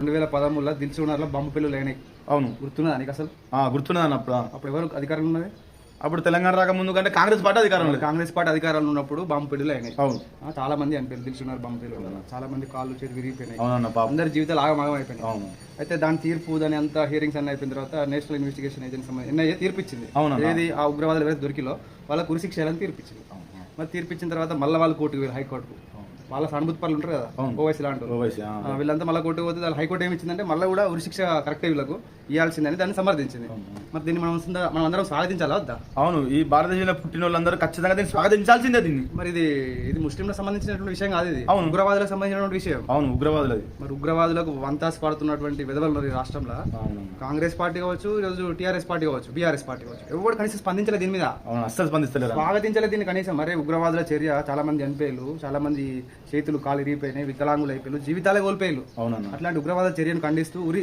రెండు వేల పదమూడులో దిల్సుకున్నారులో బొమ్మ పిల్లలు అయినాయి అవును. గుర్తున్నదా నీకు అసలు? ఆ, గుర్తున్నది అప్పుడు. అప్పుడు ఎవరు అధికారంలో ఉన్నది? అప్పుడు తెలంగాణ రాకముందు కంటే కాంగ్రెస్ పార్టీ అధికారంలో. కాంగ్రెస్ పార్టీ అధికారంలో ఉన్నప్పుడు బొమ్మ పిల్లలు అయినాయి అవును. చాలా మంది అనిపించారు దిల్సుకున్నారు బొమ్మ పిల్లలు చాలా మంది కాళ్ళు చేతి విరిగిపోయినాయి అందరి జీవితాలు ఆగమాగం అయిపోయినాయి అవును. అయితే దాని తీర్పు దాని అంతా హియరింగ్స్ అన్ని అయిపోయిన తర్వాత నేషనల్ ఇన్వెస్టిగేషన్ ఏజెన్సీ ఎన్ఐఏ తీర్పు ఇచ్చింది. ఏది ఆ ఉగ్రవాదులు ఎవరైతే దొరికిలో వాళ్ళకు ఉరిశిక్ష చేయాలని తీర్పు ఇచ్చింది మరి తీర్పు ఇచ్చిన తర్వాత మళ్ళీ వాళ్ళు కోర్టుకు వెళ్ళి హైకోర్టుకు. వాళ్ళ సానుభూతి పనులు ఉంటారు కదా. ఓవైసీ లాంటి వీళ్ళంతా మళ్ళీ కోర్టుకు పోతే వాళ్ళు హైకోర్టు ఏమి ఇచ్చిందంటే మళ్ళీ కూడా ఉరిశిక్ష కరెక్ట్ వీళ్ళకు ఇవ్వాల్సిందని దాన్ని సమర్థించింది. మరి దీన్ని మనం మనం అందరం స్వాగతించాలా వద్దా? అవును ఈ భారతదేశంలో పుట్టిన వాళ్ళందరూ ఖచ్చితంగా దీన్ని స్వాగతించాల్సిందే దీన్ని. మరి ఇది ఇది ముస్లింలకు సంబంధించినటువంటి విషయం కాదు ఇది. అవును. ఉగ్రవాదులకు సంబంధించినటువంటి విషయం. అవును ఉగ్రవాదులు అది. మరి ఉగ్రవాదులకు వంతాస్ పడుతున్నటువంటి విధవలు ఉన్నారు ఈ రాష్ట్రంలో. కాంగ్రెస్ పార్టీ కావచ్చు ఈరోజు టీఆర్ఎస్ పార్టీ కావచ్చు బీఆర్ఎస్ పార్టీ కావచ్చు ఎవరు కనీసం స్పందించలేదు దీని మీద. అవును అస్సలు స్పందిస్తలేరు. స్వాగతించలేదు దీన్ని కనీసం. మరే ఉగ్రవాదుల చర్య చాలా మంది చనిపోయారు చాలా మంది చేతులు కాలు ఇరిగిపోయినాయి వికలాంగులు అయిపోయారు జీవితాలే కోల్పోయారు అవునన్న. అట్లాంటి ఉగ్రవాద చర్యను ఖండిస్తూ ఉరి